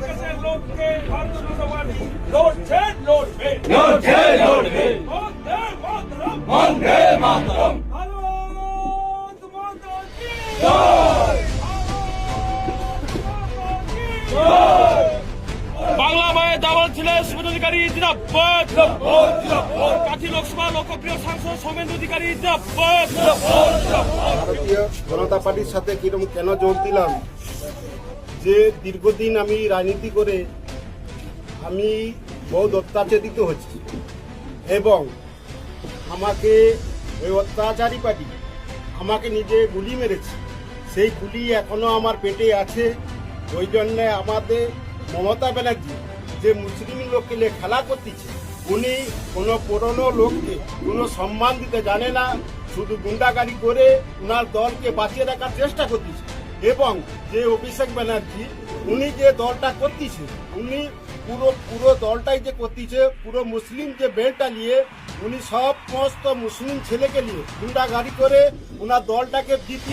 দেশের লোককে ভারতীয় জনতা লড়ছে লড়বে লড়ছে লড়বে বন্দে মাতরম বন্দে মাতরম ভারত মাতা কি জয় জয় বাংলা মায়ের দাবার ছিল শুভেন্দু অধিকারী জিন্দাবাদ কাঠি লোকসভা লোকপ্রিয় সাংসদ সৌমেন্দু অধিকারী জিন্দাবাদ ভারতীয় জনতা পার্টির সাথে কিরম কেন জোর দিলাম? যে দীর্ঘদিন আমি রাজনীতি করে আমি বহুত অত্যাচারিত হচ্ছি এবং আমাকে ওই অত্যাচারী পার্টি আমাকে নিজে গুলি মেরেছে। সেই গুলি এখনও আমার পেটে আছে। ওই জন্যে আমাদের মমতা ব্যানার্জি যে মুসলিম লোককে নিয়ে খেলা করতেছে, উনি কোনো পুরনো লোককে কোনো সম্মান দিতে জানে না। শুধু গুন্ডাগাড়ি করে উনার দলকে বাঁচিয়ে রাখার চেষ্টা করতেছে। এবং যে অভিষেক ব্যানার্জি, উনি যে দলটা করতেছে, উনি পুরো পুরো দলটাই যে করতেছে, পুরো মুসলিম যে বেলটা নিয়ে, উনি সব সমস্ত মুসলিম ছেলেকে নিয়ে গুন্ডাগাড়ি করে ওনার দলটাকে দ্বিতীয়